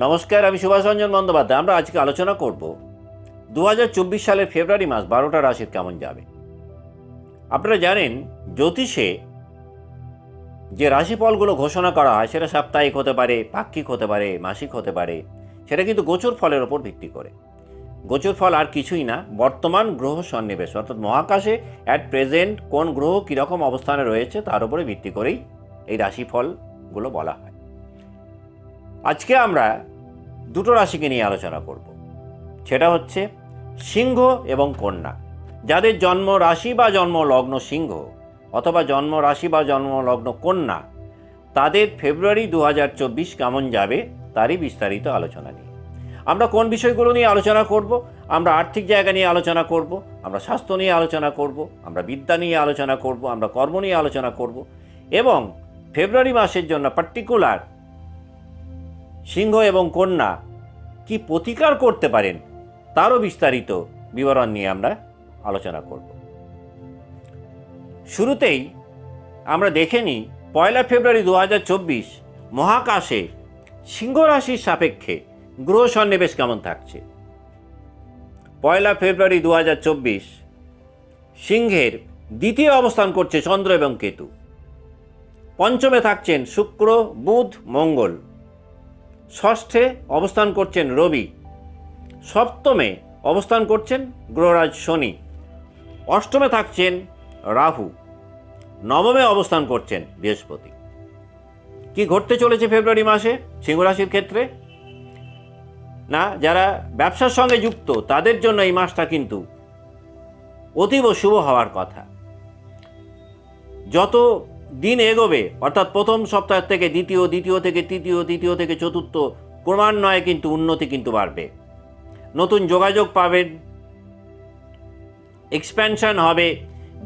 নমস্কার, আমি সুভাষ রঞ্জন বন্দ্যোপাধ্যায়। আমরা আজকে আলোচনা করব দু হাজার চব্বিশ সালের ফেব্রুয়ারি মাস বারোটা রাশির কেমন যাবে? আপনারা জানেন, জ্যোতিষে যে রাশিফলগুলো ঘোষণা করা হয়, সেটা সাপ্তাহিক হতে পারে, পাক্ষিক হতে পারে, মাসিক হতে পারে, সেটা কিন্তু গোচর ফলের ওপর ভিত্তি করে। গোচর ফল আর কিছুই না, বর্তমান গ্রহ সন্নিবেশ, অর্থাৎ মহাকাশে অ্যাট প্রেজেন্ট কোন গ্রহ কীরকম অবস্থানে রয়েছে, তার উপরে ভিত্তি করেই এই রাশিফলগুলো বলা হয়। আজকে আমরা দুটো রাশিকে নিয়ে আলোচনা করব। সেটা হচ্ছে সিংহ এবং কন্যা। যাদের জন্ম রাশি বা জন্ম লগ্ন সিংহ অথবা জন্ম রাশি বা জন্ম লগ্ন কন্যা, তাদের ফেব্রুয়ারি দু হাজার চব্বিশ কেমন যাবে তারই বিস্তারিত আলোচনা নিয়ে। আমরা কোন বিষয়গুলো নিয়ে আলোচনা করব, আমরা আর্থিক জায়গা নিয়ে আলোচনা করব, আমরা স্বাস্থ্য নিয়ে আলোচনা করব, আমরা বিদ্যা নিয়ে আলোচনা করব, আমরা কর্ম নিয়ে আলোচনা করব এবং ফেব্রুয়ারি মাসের জন্য পার্টিকুলার সিংহ এবং কন্যা কি প্রতিকার করতে পারেন তারও বিস্তারিত বিবরণ নিয়ে আমরা আলোচনা করব। শুরুতেই আমরা দেখে নিই পয়লা ফেব্রুয়ারি দু হাজার চব্বিশ মহাকাশে সিংহ রাশির সাপেক্ষে গ্রহ সন্নিবেশ কেমন থাকছে? পয়লা ফেব্রুয়ারি দু হাজার চব্বিশ সিংহের দ্বিতীয় অবস্থান করছে চন্দ্র এবং কেতু। পঞ্চমে থাকছেন শুক্র, বুধ, মঙ্গল। ষষ্ঠে অবস্থান করছেন রবি। সপ্তমে অবস্থান করছেন গ্রহরাজ শনি। অষ্টমে থাকছেন রাহু। নবমে অবস্থান করছেন বৃহস্পতি। কি ঘটতে চলেছে ফেব্রুয়ারি মাসে সিংহরাশির ক্ষেত্রে? না, যারা ব্যবসার সঙ্গে যুক্ত, তাদের জন্য এই মাসটা কিন্তু অতীব শুভ হওয়ার কথা। যত দিন এগোবে, অর্থাৎ প্রথম সপ্তাহ থেকে দ্বিতীয় দ্বিতীয় থেকে তৃতীয় তৃতীয় থেকে চতুর্থ, ক্রমান্বয়ে কিন্তু উন্নতি কিন্তু বাড়বে। নতুন যোগাযোগ পাবেন এক্সপ্যানশন হবে,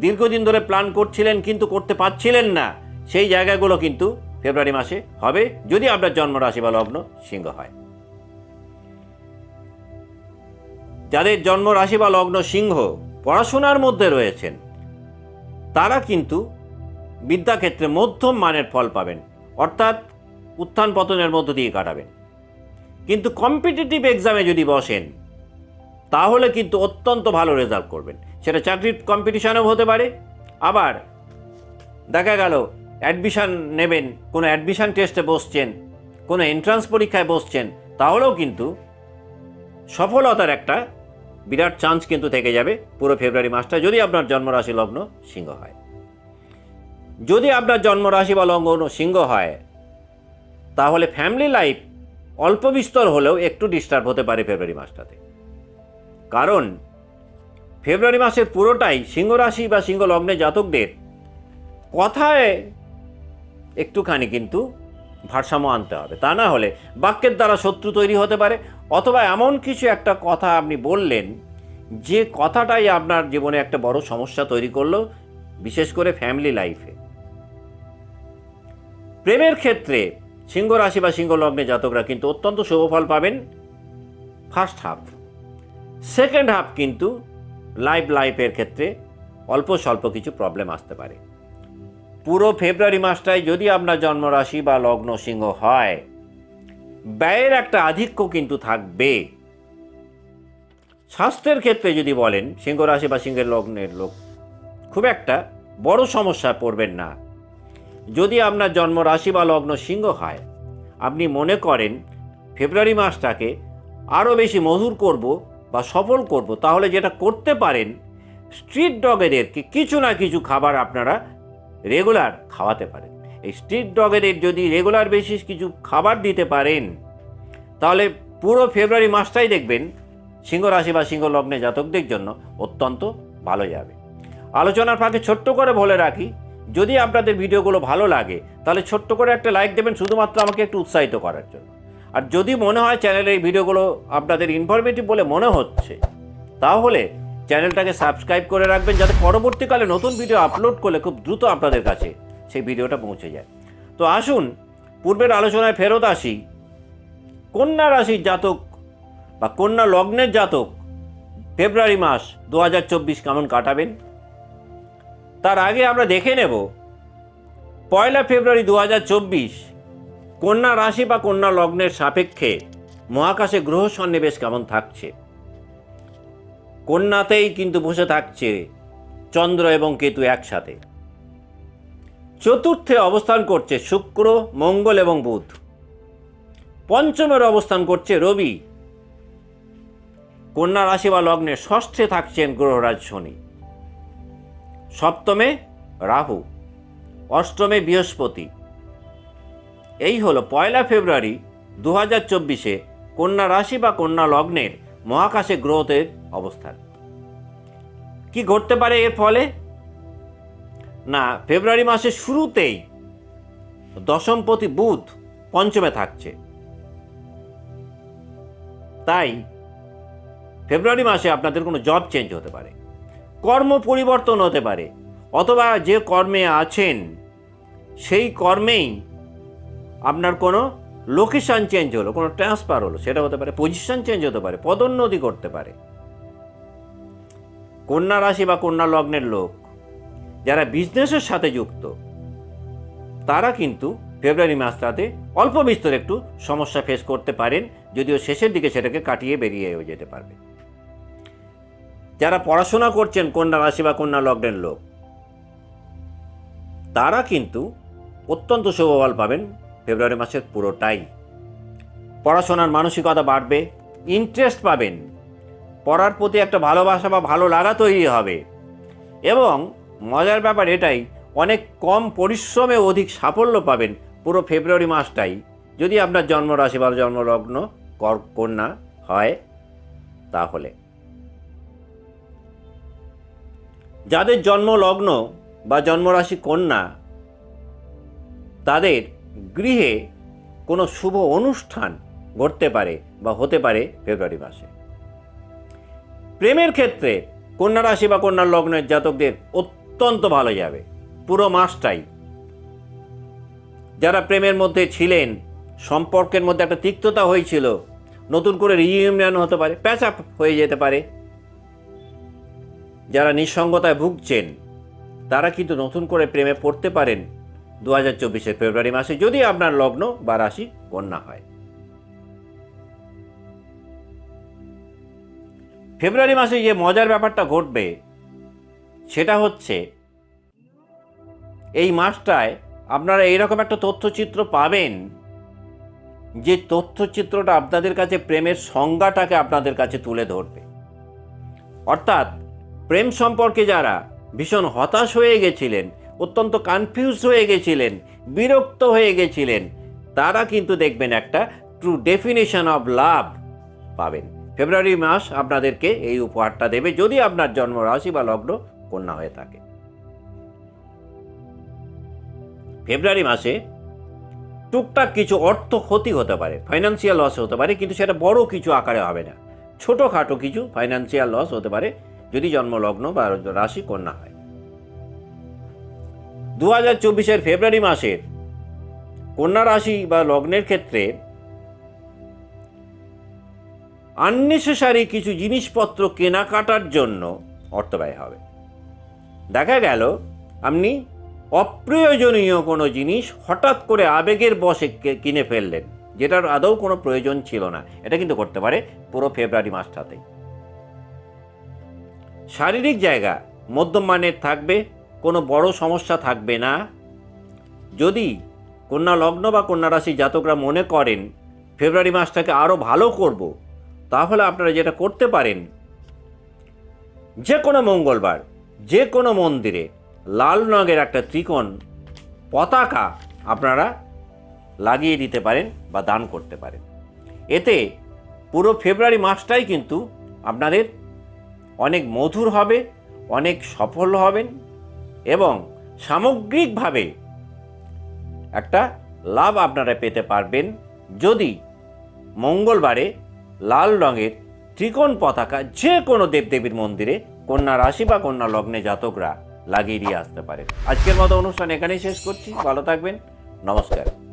দীর্ঘদিন ধরে প্ল্যান করছিলেন কিন্তু করতে পারছিলেন না, সেই জায়গাগুলো কিন্তু ফেব্রুয়ারি মাসে হবে, যদি আপনার জন্মরাশি বা লগ্ন সিংহ হয়। যাদের জন্মরাশি বা লগ্ন সিংহ পড়াশোনার মধ্যে রয়েছেন, তারা কিন্তু বিদ্যাক্ষেত্রে মধ্যম মানের ফল পাবেন, অর্থাৎ উত্থান পতনের মধ্য দিয়ে কাটাবেন। কিন্তু কম্পিটিটিভ এক্সামে যদি বসেন, তাহলে কিন্তু অত্যন্ত ভালো রেজাল্ট করবেন। সেটা চাকরির কম্পিটিশনেও হতে পারে। আবার দেখা গেল, অ্যাডমিশান নেবেন, কোনো অ্যাডমিশান টেস্টে বসছেন, কোনো এন্ট্রান্স পরীক্ষায় বসছেন, তাহলেও কিন্তু সফলতার একটা বিরাট চান্স কিন্তু থেকে যাবে পুরো ফেব্রুয়ারি মাসটা, যদি আপনার জন্মরাশি লগ্ন সিংহ হয়। যদি আপনার জন্মরাশি বা লগ্ন সিংহ হয়, তাহলে ফ্যামিলি লাইফ অল্প বিস্তর হলেও একটু ডিস্টার্ব হতে পারে ফেব্রুয়ারি মাসটাতে। কারণ ফেব্রুয়ারি মাসের পুরোটাই সিংহ রাশি বা সিংহ লগ্নে জাতকদের কথায় একটুখানি কিন্তু ভারসাম্য আনতে হবে। তা না হলে বাক্যের দ্বারা শত্রু তৈরি হতে পারে। অথবা এমন কিছু একটা কথা আপনি বললেন, যে কথাটাই আপনার জীবনে একটা বড় সমস্যা তৈরি করল, বিশেষ করে ফ্যামিলি লাইফে প্রেমের ক্ষেত্রে সিংহ রাশি বা সিংহ লগ্নে জাতকরা কিন্তু অত্যন্ত শুভ ফল পাবেন ফার্স্ট হাফ সেকেন্ড হাফ কিন্তু লাইফ লাইফের ক্ষেত্রে অল্প স্বল্প কিছু প্রবলেম আসতে পারে। পুরো ফেব্রুয়ারি মাসটায় যদি আপনার জন্মরাশি বা লগ্ন সিংহ হয়, ব্যয়ের একটা আধিক্য কিন্তু থাকবে। স্বাস্থ্যের ক্ষেত্রে যদি বলেন, সিংহ রাশি বা সিংহের লগ্নের লোক খুব একটা বড় সমস্যায় পড়বেন না। যদি আপনার জন্ম রাশি বা লগ্ন সিংহ হয়, আপনি মনে করেন ফেব্রুয়ারি মাসটাকে আরও বেশি মধুর করব বা সফল করব, তাহলে যেটা করতে পারেন, স্ট্রিট ডগেদেরকে কিছু না কিছু খাবার আপনারা রেগুলার খাওয়াতে পারেন। এই স্ট্রিট ডগেদের যদি রেগুলার বেসিস কিছু খাবার দিতে পারেন, তাহলে পুরো ফেব্রুয়ারি মাসটাই দেখবেন সিংহ রাশি বা সিংহ লগ্নে জাতকদের জন্য অত্যন্ত ভালো যাবে। আলোচনার ফাঁকে ছোট্ট করে বলে রাখি যদি আপনাদের ভিডিওগুলো ভালো লাগে, তাহলে ছোট্ট করে একটা লাইক দেবেন, শুধুমাত্র আমাকে একটু উৎসাহিত করার জন্য। আর যদি মনে হয় চ্যানেলের এই ভিডিওগুলো আপনাদের ইনফরমেটিভ বলে মনে হচ্ছে, তাহলে চ্যানেলটাকে সাবস্ক্রাইব করে রাখবেন, যাতে পরবর্তীকালে নতুন ভিডিও আপলোড করলে খুব দ্রুত আপনাদের কাছে সেই ভিডিওটা পৌঁছে যায়। তো আসুন, পূর্বের আলোচনায় ফেরত আসি। কন্যা রাশির জাতক বা কন্যা লগ্নের জাতক, ফেব্রুয়ারি মাস দু হাজার চব্বিশ কেমন কাটাবেন? তার আগে আমরা দেখে নেব। পয়লা ফেব্রুয়ারি দু হাজার চব্বিশ, কন্যা রাশি বা কন্যা লগ্নের সাপেক্ষে মহাকাশে গ্রহ সন্নিবেশ কেমন থাকছে? কন্যাতেই কিন্তু বসে থাকছে চন্দ্র এবং কেতু একসাথে। চতুর্থে অবস্থান করছে শুক্র, মঙ্গল এবং বুধ। পঞ্চমের অবস্থান করছে রবি। কন্যা রাশি বা লগ্নে ষষ্ঠে থাকছেন গ্রহরাজ শনি। সপ্তমে রাহু, অষ্টমে বৃহস্পতি। এই হলো পয়লা ফেব্রুয়ারি দু হাজার চব্বিশে কন্যা রাশি বা কন্যা লগ্নের মহাকাশে গ্রহদের অবস্থান। কি ঘটতে পারে এর ফলে? না, ফেব্রুয়ারি মাসের শুরুতেই দশমপতি বুধ পঞ্চমে থাকছে। তাই ফেব্রুয়ারি মাসে আপনাদের কোনো জব চেঞ্জ হতে পারে। কর্ম পরিবর্তন হতে পারে, অথবা যে কর্মে আছেন, সেই কর্মেই আপনার কোনো লোকেশান চেঞ্জ হলো, কোনো ট্রান্সফার হলো, সেটা হতে পারে পজিশন চেঞ্জ হতে পারে, পদোন্নতি করতে পারে। কন্যা রাশি বা কন্যা লগ্নের লোক, যারা বিজনেসের সাথে যুক্ত, তারা কিন্তু ফেব্রুয়ারি মাসটাতে অল্প বিস্তর একটু সমস্যা ফেস করতে পারেন, যদিও শেষের দিকে সেটাকে কাটিয়ে বেরিয়েও যেতে পারবে যারা পড়াশোনা করছেন কন্যা রাশি বা কন্যা লগ্নের লোক, তারা কিন্তু অত্যন্ত শুভফল পাবেন ফেব্রুয়ারি মাসের পুরোটাই। পড়াশোনার মানসিকতা বাড়বে ইন্টারেস্ট পাবেন, পড়ার প্রতি একটা ভালোবাসা বা ভালো লাগা তৈরি হবে এবং মজার ব্যাপার এটাই, অনেক কম পরিশ্রমে অধিক সাফল্য পাবেন পুরো ফেব্রুয়ারি মাসটাই। যদি আপনার জন্মরাশি বা জন্মলগ্ন কন্যা হয়, তাহলে। যাদের জন্মলগ্ন বা জন্মরাশি কন্যা, তাদের গৃহে কোনো শুভ অনুষ্ঠান ঘটতে পারে বা হতে পারে ফেব্রুয়ারি মাসে। প্রেমের ক্ষেত্রে কন্যা রাশি বা কন্যার লগ্নের জাতকদের অত্যন্ত ভালো যাবে। পুরো মাসটাই যারা প্রেমের মধ্যে ছিলেন, সম্পর্কের মধ্যে একটা তিক্ততা হয়েছিল, নতুন করে রিইউনিয়ন হতে পারে প্যাচ আপ হয়ে যেতে পারে যারা নিঃসঙ্গতায় ভুগছেন, তারা কিন্তু নতুন করে প্রেমে পড়তে পারেন দু হাজার চব্বিশের ফেব্রুয়ারি মাসে যদি আপনার লগ্ন বা রাশি কন্যা হয়। ফেব্রুয়ারি মাসে যে মজার ব্যাপারটা ঘটবে, সেটা হচ্ছে এই মাসটায় আপনারা এইরকম একটা তথ্যচিত্র পাবেন, যে তথ্যচিত্রটা আপনাদের কাছে প্রেমের সংজ্ঞাটাকে আপনাদের কাছে তুলে ধরবে। অর্থাৎ প্রেম সম্পর্কে যারা ভীষণ হতাশ হয়ে গেছিলেন, অত্যন্ত কনফিউজ হয়ে গেছিলেন, বিরক্ত হয়ে গেছিলেন, তারা কিন্তু দেখবেন একটা ট্রু ডেফিনেশন অফ লাভ পাবেন। ফেব্রুয়ারি মাস আপনাদেরকে এই উপহারটা দেবে যদি আপনার জন্ম রাশি বা লগ্ন কন্যা হয়ে থাকে। ফেব্রুয়ারি মাসে টুকটাক কিছু অর্থ ক্ষতি হতে পারে ফাইন্যান্সিয়াল লস হতে পারে, কিন্তু সেটা বড় কিছু আকারে হবে না। ছোটোখাটো কিছু ফাইন্যান্সিয়াল লস হতে পারে যদি জন্মলগ্ন বা রাশি কন্যা হয়। দু হাজার চব্বিশের ফেব্রুয়ারি মাসের কন্যা রাশি বা লগ্নের ক্ষেত্রে আননেসেসারি কিছু জিনিসপত্র কেনাকাটার জন্য অর্থ ব্যয় হবে। দেখা গেল, আপনি অপ্রয়োজনীয় কোনো জিনিস হঠাৎ করে আবেগের বসে কিনে ফেললেন, যেটার আদৌ কোনো প্রয়োজন ছিল না। এটা কিন্তু করতে পারে পুরো ফেব্রুয়ারি মাসটাতেই শারীরিক জায়গা, মধ্যম মানের থাকবে, কোনো বড় সমস্যা থাকবে না। যদি কন্যা লগ্ন বা কন্যা রাশি জাতকরা মনে করেন, ফেব্রুয়ারি মাসটাকে আরও ভালো করব, তাহলে আপনারা যেটা করতে পারেন যে কোনো মঙ্গলবার যে কোনো মন্দিরে লাল রঙের একটা ত্রিকোণ পতাকা আপনারা লাগিয়ে দিতে পারেন বা দান করতে পারেন। এতে পুরো ফেব্রুয়ারি মাসটাই কিন্তু আপনাদের অনেক মধুর হবে, অনেক সফল হবেন এবং সামগ্রিকভাবে একটা লাভ আপনারা পেতে পারবেন যদি মঙ্গলবারে লাল রঙের ত্রিকোণ পতাকা যে কোনো দেবদেবীর মন্দিরে কন্যা রাশি বা কন্যা লগ্নে জাতকরা লাগিয়ে দিয়ে আসতে পারেন। আজকের মতো অনুষ্ঠান এখানেই শেষ করছি। ভালো থাকবেন। নমস্কার।